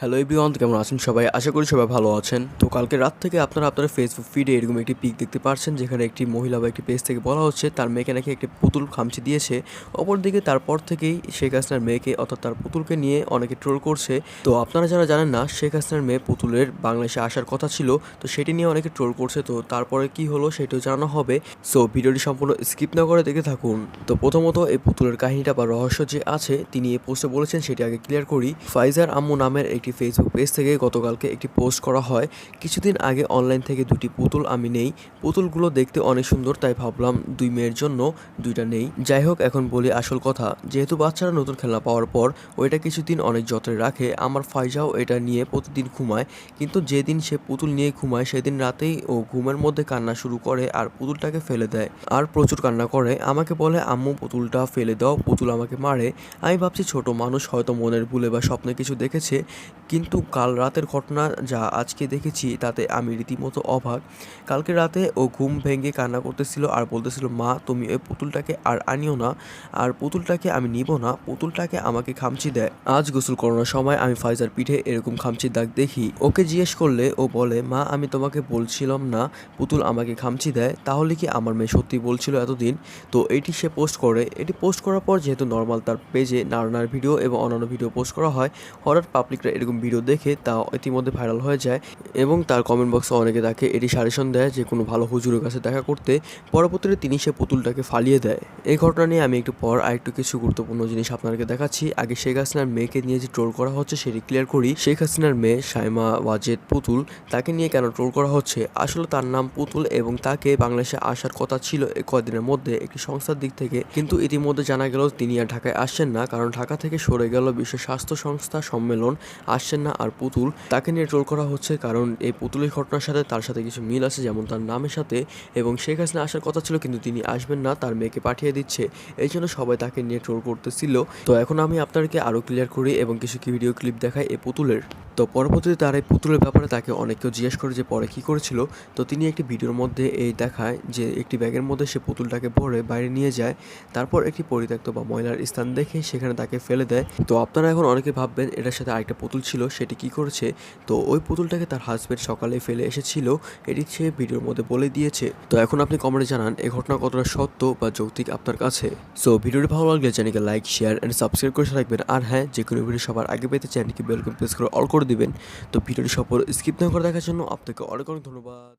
Hello everyone কেমন আছেন সবাই? আশা করি সবাই ভালো আছেন। তো কালকে রাত থেকে আপনারা আপনার ফেসবুক ফিডে এরকম একটি পিক দেখতে পাচ্ছেন যেখানে একটি মহিলা বা একটি পেজ থেকে বলা হচ্ছে তার মেয়েকে নাকি একটি পুতুল খামচি দিয়েছে। অপরদিকে তারপর থেকেই শেখ হাসিনার মেয়েকে, অর্থাৎ তার পুতুলকে নিয়ে অনেকে ট্রোল করছে। তো আপনারা যারা জানেন না, শেখ হাসিনার মেয়ে পুতুলের বাংলাদেশে আসার কথা ছিল, তো সেটি নিয়ে অনেকে ট্রোল করছে। তো তারপরে কি হলো সেটাও জানানো হবে। সো ভিডিওটি সম্পূর্ণ স্কিপ না করে দেখে থাকুন। তো প্রথমত এই পুতুলের কাহিনীটা বা রহস্য যে আছে, তিনি এই পোস্টে বলেছেন, সেটি আগে ক্লিয়ার করি। ফাইজার আম্মু নামের একটি ফেসবুক পেজ থেকে গতকালকে একটি পোস্ট করা হয়। কিছুদিন আগে অনলাইন থেকে দুটি পুতুল আমি নেই। পুতুলগুলো দেখতে অনেক সুন্দর, তাই ভাবলাম দুই মেয়ের জন্য দুইটা নেই। যাই হোক, এখন বলি আসল কথা। যেহেতু বাচ্চারা নতুন খেলনা পাওয়ার পর ওইটা কিছুদিন অনেক যত্নে রাখে, আমার ফাইজাও এটা নিয়ে প্রতিদিন ঘুমায়। কিন্তু যেদিন সে পুতুল নিয়ে ঘুমায়, সেদিন রাতেই ও ঘুমের মধ্যে কান্না শুরু করে আর পুতুলটাকে ফেলে দেয়। আর প্রচুর কান্না করে। আমাকে বলে, আম্মু, পুতুলটা ফেলে দাও, পুতুল আমাকে মারে। আমি ভাবছি ছোট মানুষ হয়তো মনের ভুলে বা স্বপ্নে কিছু দেখেছে। কিন্তু কাল রাতের ঘটনা যা আজকে দেখেছি, তাতে আমি রীতিমতো অবাক। কালকে রাতে ও ঘুম ভেঙে কান্না করতেছিল আর বলতেছিল, মা, তুমি ওই পুতুলটাকে আর আনিও না। আর পুতুলটাকে আমি নিব না। পুতুলটাকে আমাকে খামচি দেয় আজ গোসল করানোর সময় আমি ফাইজার পিঠে এরকম খামচির দাগ দেখি। ওকে জিজ্ঞেস করলে ও বলে, মা, আমি তোমাকে বলছিলাম না, পুতুল আমাকে খামচি দেয়। তাহলে কি আমার মেয়ে সত্যি বলছিল এতদিন? তো এটি সে পোস্ট করে। এটি পোস্ট করার পর যেহেতু নর্মাল তার পেজে নাড়ানার ভিডিও এবং অন্যান্য ভিডিও পোস্ট করা হয়, হঠাৎ পাবলিকরা এরকম ভিডিও দেখে তা ইতিমধ্যে ভাইরাল হয়ে যায় এবং তার কমেন্ট বক্সে অনেকে তাকে এটি সাজেশন দেয় যে কোনো ভালো হুজুরের কাছে দেখা করতে। পরবর্তীতে তিনি সে পুতুলটাকে ফালিয়ে দেয়। এই ঘটনা নিয়ে আমি একটু পর আরেকটু কিছু গুরুত্বপূর্ণ জিনিস আপনাদেরকে দেখাচ্ছি। আগে শেখ হাসিনার মেয়েকে নিয়ে যে ট্রোল করা হচ্ছে সেটি ক্লিয়ার করি। শেখ হাসিনার মেয়ে সাইমা ওয়াজেদ পুতুল, তাকে নিয়ে কেন ট্রোল করা হচ্ছে? আসলে তার নাম পুতুল এবং তাকে বাংলাদেশে আসার কথা ছিল এই কদিনের মধ্যে একটি সংস্থার দিক থেকে। কিন্তু ইতিমধ্যে জানা গেল তিনি আর ঢাকায় আসছেন না, কারণ ঢাকা থেকে সরে গেল বিশ্ব স্বাস্থ্য সংস্থা সম্মেলন। আসছেন না আর পুতুল। তাকে নিয়ে ট্রোল করা হচ্ছে কারণ এই পুতুলের ঘটনার সাথে তার সাথে কিছু মিল আছে, যেমন তার নামের সাথে এবং শেখ হাসিনা আসার কথা ছিল কিন্তু তিনি আসবেন না, তার মেয়েকে পাঠিয়ে দিচ্ছে। এই জন্য সবাই তাকে নিয়ে ট্রোল করতেছিল। তো এখন আমি আপনাকে আরও ক্লিয়ার করি এবং কিছু কি ভিডিও ক্লিপ দেখাই এই পুতুলের। তো পরবর্তীতে তার এই পুতুলের ব্যাপারে তাকে অনেক কেউ জিজ্ঞেস করে যে পরে কী করেছিল, তো তিনি একটি ভিডিওর মধ্যে এই দেখায় যে একটি ব্যাগের মধ্যে সে পুতুলটাকে ভরে বাইরে নিয়ে যায়, তারপর একটি পরিত্যক্ত বা ময়লার স্থান দেখে সেখানে তাকে ফেলে দেয়। তো আপনারা এখন অনেকে ভাববেন এটার সাথে আরেকটা পুতুল ছিল, সেটি কি করেছে? তো ওই পুতুলটাকে তার হাজবেন্ড সকালে ফেলে এসেছিল, এটি সে ভিডিওর মধ্যে বলে দিয়েছে। তো এখন আপনি কমেন্টে জানান, এই ঘটনা কতটা সত্য বা যৌক্তিক আপনার কাছে? সো ভিডিওটি ভালো লাগলে চ্যানেলকে লাইক শেয়ার অ্যান্ড সাবস্ক্রাইব করে রাখবেন আর হ্যাঁ যে কোনো ভিডিও সবার আগে পেতে চ্যানেলকে বেলকম প্রেস করে অল করে দিবেন। তো ভিডিওটি সফল স্কিপ না করে দেখার জন্য আপনাকে অনেক অনেক ধন্যবাদ।